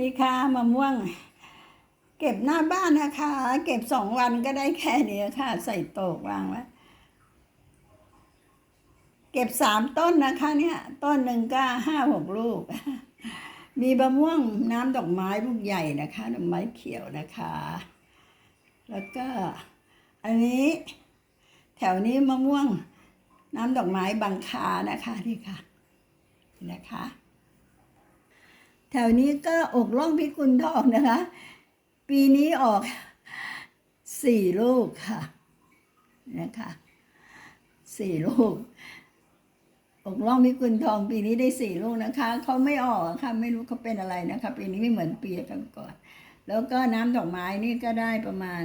นี่ค่ะมะม่วง เก็บหน้าบ้านนะคะ เก็บสองวันก็ได้แค่นี้ค่ะ ใส่โตกวางไว้เก็บสามต้นนะคะ เนี่ย ต้นหนึ่งก็ห้าหกลูก มีมะม่วงน้ำดอกไม้ลูกใหญ่นะคะดอกไม้เขียวนะคะ แล้วก็ อันนี้ แถวนี้มะม่วง น้ำดอกไม้บางคานะคะนี่ค่ะนี่นะคะ แถวนี้ก็อกล่องพิกุลทองนะคะ ปีนี้ออกสี่ลูกค่ะนะคะสี่ลูกอกล่องพิกุลทองปีนี้ได้สี่ลูกนะคะเขาไม่ออกค่ะไม่รู้เขาเป็นอะไรนะคะ ปีนี้ไม่เหมือนปีกันก่อนๆแล้วก็น้ำดอกไม้นี่ก็ได้ประมาณ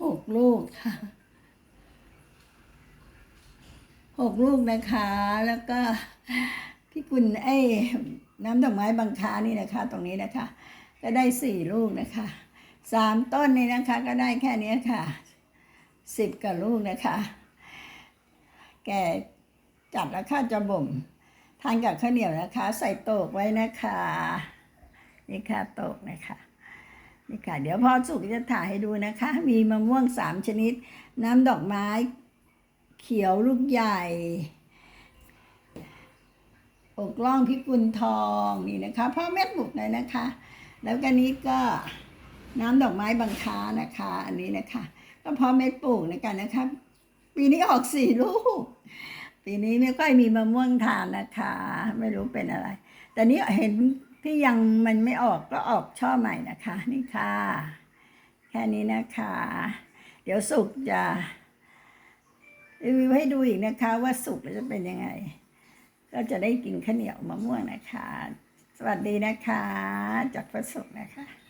หกลูกค่ะ หกลูกนะคะ แล้วก็พี่กุลไอ้น้ำดอกไม้บางคานี่นะคะ ตรงนี้นะคะ ก็ได้สี่ลูกนะคะสามต้นนี่นะคะ ก็ได้แค่นี้ค่ะสิบกว่าลูกนะคะ แกจัดแล้วค่ะจะบ่มทานกับข้าวเหนียวนะคะ ใส่โตกไว้นะคะนี่ค่ะโตกนะคะนี่ค่ะ เดี๋ยวพอสุกจะถ่ายให้ดูนะคะ มีมะม่วงสามชนิด น้ำดอกไม้ เขียวลูกใหญ่ อกล่องพิกุลทองนี่นะคะพ่อเม็ดบุกเลยนะคะ แล้วก็นี้ก็น้ำดอกไม้บางคานะคะ อันนี้นะคะ ก็พ่อเม็ดปลูกในกันนะคะ ปีนี้ออกสี่ลูก ปีนี้ไม่ค่อยมีมะม่วงทานนะคะ ไม่รู้เป็นอะไร แต่นี้เห็นที่ยังมันไม่ออกก็ออกช่อใหม่นะคะ นี่ค่ะ แค่นี้นะคะ เดี๋ยวสุกจะ รีวิวให้ดูอีกนะคะ ว่าสุกแล้วจะเป็นยังไง ก็จะได้กินข้าวเหนียวมะม่วงนะคะ สวัสดีนะคะ จากพระสุขนะคะ